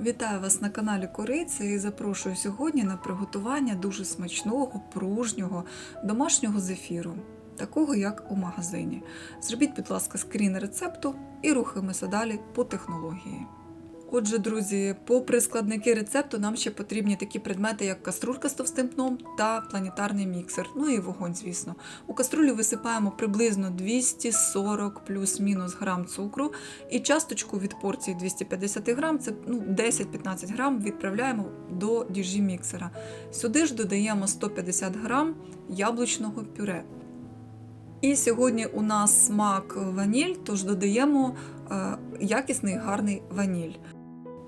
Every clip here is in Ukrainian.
Вітаю вас на каналі Кориця і запрошую сьогодні на приготування дуже смачного, пружнього, домашнього зефіру, такого як у магазині. Зробіть, будь ласка, скрін рецепту і рухаємося далі по технології. Отже, друзі, попри складники рецепту, нам ще потрібні такі предмети, як каструлька з товстим дном та планетарний міксер, ну і вогонь, звісно. У каструлю висипаємо приблизно 240 плюс-мінус грам цукру і часточку від порції 250 грам, це ну, 10-15 грам, відправляємо до діжі міксера. Сюди ж додаємо 150 грам яблучного пюре. І сьогодні у нас смак ваніль, тож додаємо е, якісний гарний ваніль.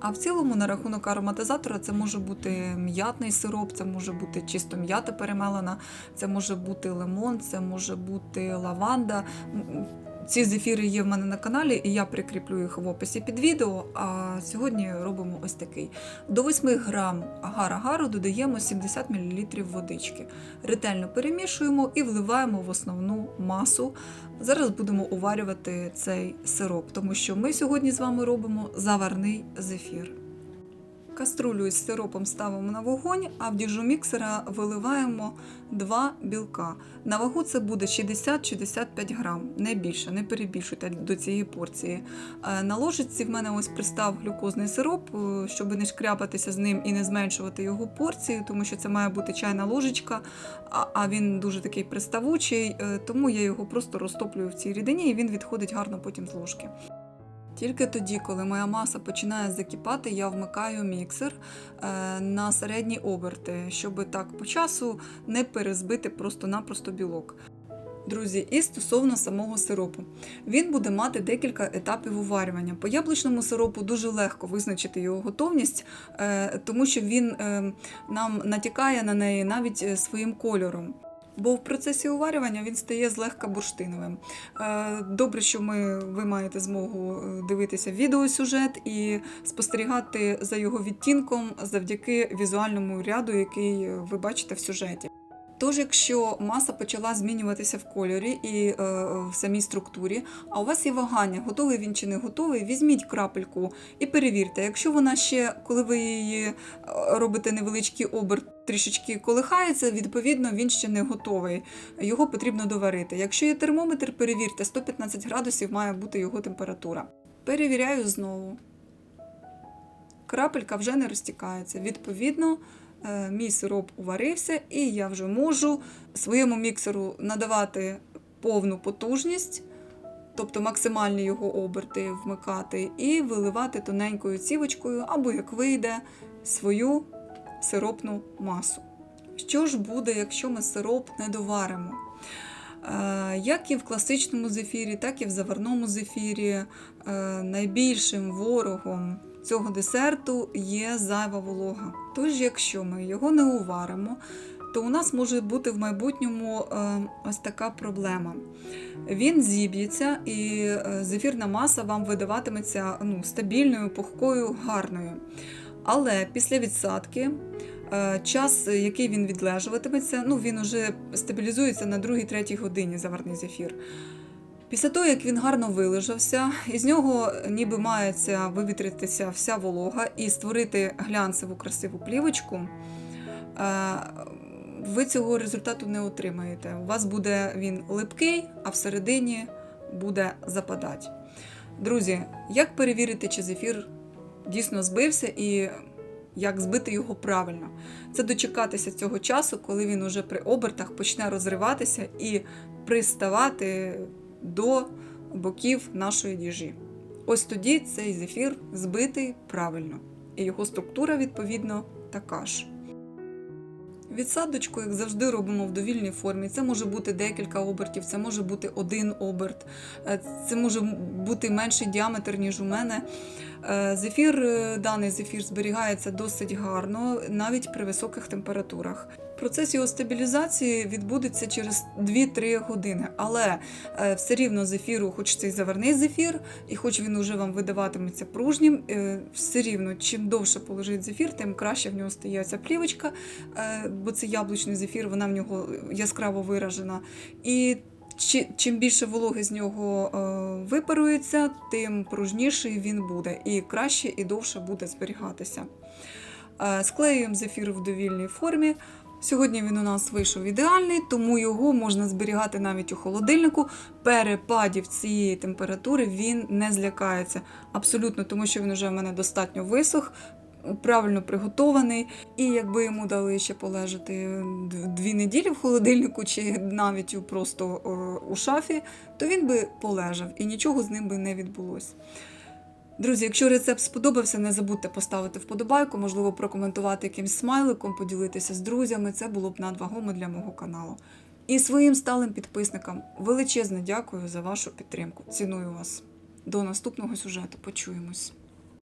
А в цілому, на рахунок ароматизатора, це може бути м'ятний сироп, це може бути чисто м'ята перемелена, це може бути лимон, це може бути лаванда. Ці зефіри є в мене на каналі, і я прикріплю їх в описі під відео. А сьогодні робимо ось такий. До 8 грам агар-агару додаємо 70 мл водички. Ретельно перемішуємо і вливаємо в основну масу. Зараз будемо уварювати цей сироп, тому що ми сьогодні з вами робимо заварний зефір. Каструлю із сиропом ставимо на вогонь, а в діжу міксера виливаємо 2 білка. На вагу це буде 60-65 грам, не більше, не перебільшуйте до цієї порції. Е, На ложечці в мене ось пристав глюкозний сироп, е, щоб не шкряпатися з ним і не зменшувати його порцію, тому що це має бути чайна ложечка, а- а він дуже такий приставучий, е, тому я його просто розтоплюю в цій рідині і він відходить гарно потім з ложки. Тільки тоді, коли моя маса починає закипати, я вмикаю міксер е, на середні оберти, щоб так по часу не перезбити просто-напросто білок. Друзі, і стосовно самого сиропу, він буде мати декілька етапів уварювання. По яблучному сиропу дуже легко визначити його готовність, е, тому що він е, нам натякає на неї навіть своїм кольором. Бо в процесі уварювання він стає злегка бурштиновим. Е, Добре, що ми, ви маєте змогу е, дивитися відеосюжет і спостерігати за його відтінком завдяки візуальному ряду, який е, ви бачите в сюжеті. Тож, якщо маса почала змінюватися в кольорі і е, в самій структурі, а у вас є вагання, готовий він чи не готовий, візьміть крапельку і перевірте. Якщо вона ще, коли ви її е, робите невеличкий оберт, трішечки колихається, відповідно, він ще не готовий. Його потрібно доварити. Якщо є термометр, перевірте, 115 градусів має бути його температура. Перевіряю знову. Крапелька вже не розтікається. Відповідно, е, мій сироп уварився, і я вже можу своєму міксеру надавати повну потужність, тобто максимальні його оберти вмикати, і виливати тоненькою цівочкою, або як вийде, свою сиропну масу. Що ж буде, якщо ми сироп не доваримо? Е, Як і в класичному зефірі, так і в заварному зефірі, е, найбільшим ворогом цього десерту є зайва волога. Тож, якщо ми його не уваримо, то у нас може бути в майбутньому е, ось така проблема. Він зіб'ється, і е, зефірна маса вам видаватиметься ну, стабільною, пухкою, гарною. Але після відсадки е, час, який він відлежуватиметься, ну він уже стабілізується на 2-3 годині заварний зефір. Після того, як він гарно вилежався, із нього ніби мається вивітритися вся волога і створити глянцеву красиву плівочку, е, ви цього результату не отримаєте. У вас буде він липкий, а всередині буде западати. Друзі, як перевірити, чи зефір дійсно збився і як збити його правильно? Це дочекатися цього часу, коли він уже при обертах почне розриватися і приставати до боків нашої діжі. Ось тоді цей зефір збитий правильно, і його структура, відповідно, така ж. Відсадочку, як завжди, робимо в довільній формі. Це може бути декілька обертів, це може бути один оберт, е, це може бути менший діаметр, ніж у мене. Е, Зефір, е, даний зефір зберігається досить гарно, навіть при високих температурах. Процес його стабілізації відбудеться через 2-3 години, але все рівно зефіру, хоч це й заварний зефір, і хоч він уже вам видаватиметься пружнім, все рівно, чим довше полежить зефір, тим краще в нього стає ця плівочка, бо це яблучний зефір, вона в нього яскраво виражена. І Чим більше вологи з нього е, випарується, тим пружніший він буде, і краще і довше буде зберігатися. Е, Склеюємо зефір в довільній формі. Сьогодні він у нас вийшов ідеальний, тому його можна зберігати навіть у холодильнику. Перепадів цієї температури він не злякається абсолютно, тому що він вже в мене достатньо висох, правильно приготований. І якби йому дали ще полежати дві неділі в холодильнику чи навіть просто е, у шафі, то він би полежав і нічого з ним би не відбулося. Друзі, якщо рецепт сподобався, не забудьте поставити вподобайку, можливо, прокоментувати якимсь смайликом, поділитися з друзями. Це було б надвагомо для мого каналу. І своїм сталим підписникам величезне дякую за вашу підтримку. Ціную вас. До наступного сюжету. Почуємось.